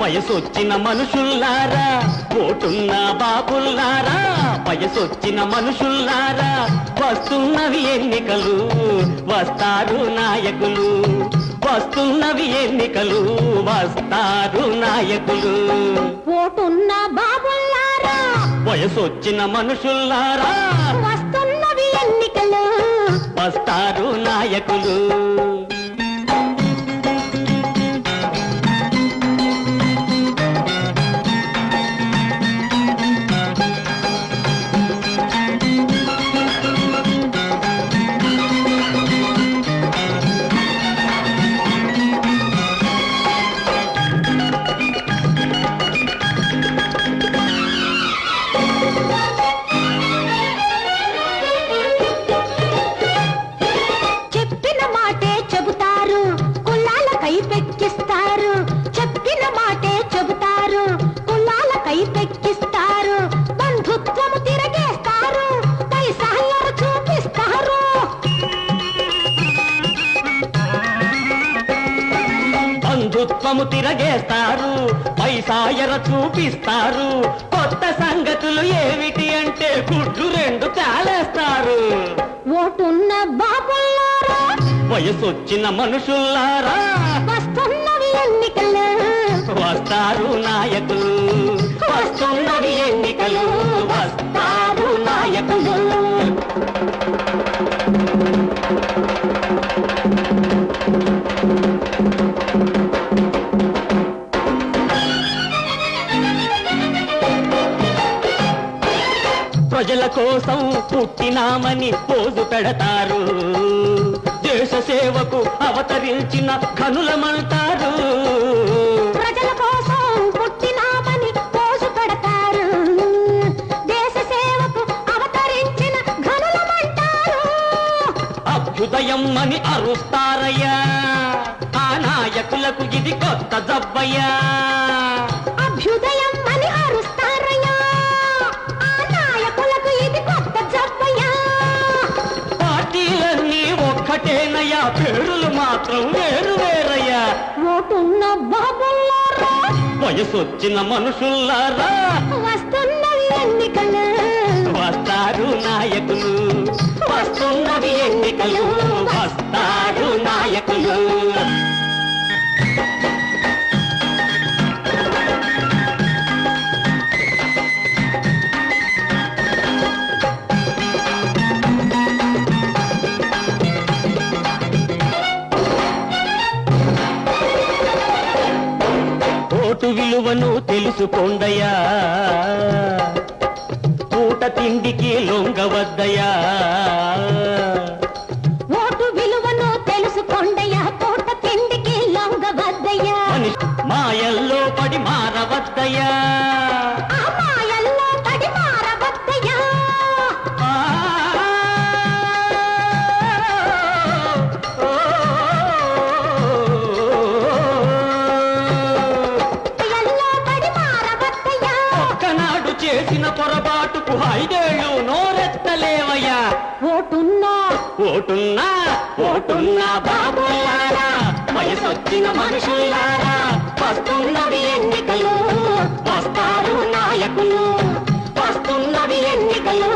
వయసొచ్చిన మనుషుల్లారా ఓటున్న బాబుల్లారా వయసొచ్చిన మనుషుల్లారా వస్తున్నవి ఎన్నికలు వస్తారు నాయకులు. వస్తున్నవి ఎన్నికలు వస్తారు నాయకులు. ఓటున్న బాబుల్లారా వయసొచ్చిన మనుషుల్లారా వస్తున్నవి ఎన్నికలు. వస్తారు నాయకులు. బంధుత్వము తిరగేస్తారు పైసాయర చూపిస్తారు. కొత్త సంగతులు ఏమిటి అంటే గుడ్లు రెండు కాలేస్తారు ఓటున్న బాబుల్లారా? వయసొచ్చిన మనుషుల్లారా? వస్తున్నవి ఎన్నికలు. వస్తారు నాయకులు. వస్తున్నవి ఎన్నికలు. వస్తారు నాయకులు. ప్రజల కోసం పుట్టినామని పోజు పెడతారు. దేశ సేవకు అవతరించిన కనులమంటారు. ప్రజల కోసం పుట్టినామని పోసు పెడతారు. దేశ సేవకు అవతరించిన ఘనులమంటారు అభ్యుదయం అని అరుస్తారయ్యా. ఆ నాయకులకు ఇది కొత్త జబ్బయ్యా. అభ్యుదయం ఒక్కటేనయ్యా పేరులు మాత్రం వేరు వేరయ్యా. ఓటున్న బాబుల్లారా? వయసొచ్చిన మనుషుల్లారా? వస్తున్నవి ఎన్నికలు. వస్తారు నాయకులు. వస్తున్నవి ఎన్నికలు. వస్తారు ఓటు విలువను తెలుసుకోండయా పూట తిండికి లొంగవద్దయా ఓటు విలువను తెలుసుకోండయ్యా పూట తిండికి లొంగవద్దయ్యా. మనిషి మాయల్లో పడి మారవద్దయా పొరపాటుకు ఐదేళ్ళు నోరెత్తలేవయ్యా ఓటున్నా. ఓటున్నా. ఓటున్నా బాబులారా. వయసొచ్చిన మనుషులారా. వస్తున్నవి ఎన్నికలు. వస్తారు నాయకులు. వస్తున్నవి ఎన్నికలు.